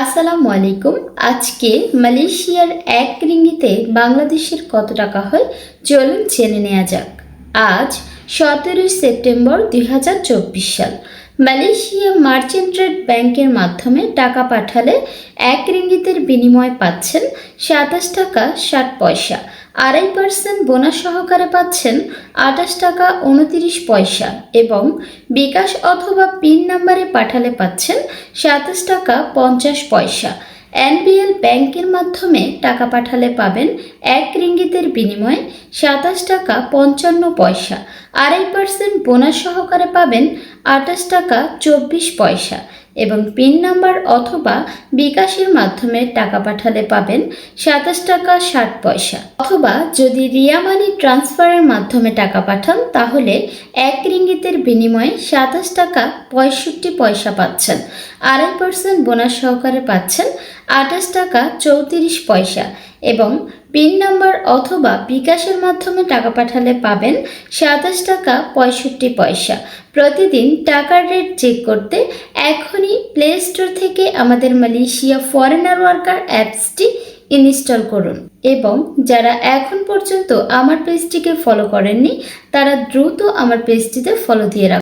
আসসালামু আলাইকুম। আজকে মালয়েশিয়ার এক রিঙ্গিতে বাংলাদেশের কত টাকা হয় চলুন জেনে নেওয়া যাক। আজ সতেরোই সেপ্টেম্বর দুই হাজার চব্বিশ সাল। মালয়েশিয়া মার্চেন্ট ট্রেড ব্যাংকের মাধ্যমে টাকা পাঠালে এক রিঙ্গিতের বিনিময় পাচ্ছেন সাতাশ টাকা ষাট পয়সা। আড়াই পার্সেন্ট বোনাস সহকারে পাচ্ছেন আঠাশ টাকা উনতিরিশ পয়সা এবং বিকাশ অথবা পিন নাম্বারে পাঠালে পাচ্ছেন সাতাশ টাকা পঞ্চাশ পয়সা। এনবিএল ব্যাংকের মাধ্যমে টাকা পাঠালে পাবেন এক রিঙ্গিতের বিনিময়ে সাতাশ টাকা পঞ্চান্ন পয়সা। আড়াই পার্সেন্ট বোনাস সহকারে পাবেন আঠাশ টাকা চব্বিশ পয়সা। এবং পিন নাম্বার অথবা বিকাশের মাধ্যমে টাকা পাঠালে পাবেন সাতাশ টাকা ষাট পয়সা। অথবা যদি রিয়া মানি ট্রান্সফারের মাধ্যমে টাকা পাঠান, তাহলে এক রিঙ্গিতের বিনিময়ে সাতাশ টাকা পঁয়ষট্টি পয়সা পাচ্ছেন। আড়াই পার্সেন্ট বোনাস সহকারে পাচ্ছেন আঠাশ টাকা চৌত্রিশ পয়সা এবং পিন নাম্বার অথবা বিকাশের মাধ্যমে টাকা পাঠালে পাবেন সাতাশ টাকা পঁয়ষট্টি পয়সা। প্রতিদিন টাকার রেট চেক করতে এখনই প্লে স্টোর থেকে আমাদের মালয়েশিয়া ফরেনার ওয়ার্কার অ্যাপসটি ইনস্টল করুন। এবং যারা এখন পর্যন্ত আমার পেজটিকে ফলো করেননি, তারা দ্রুত আমার পেজটিতে ফলো দিয়ে রাখুন।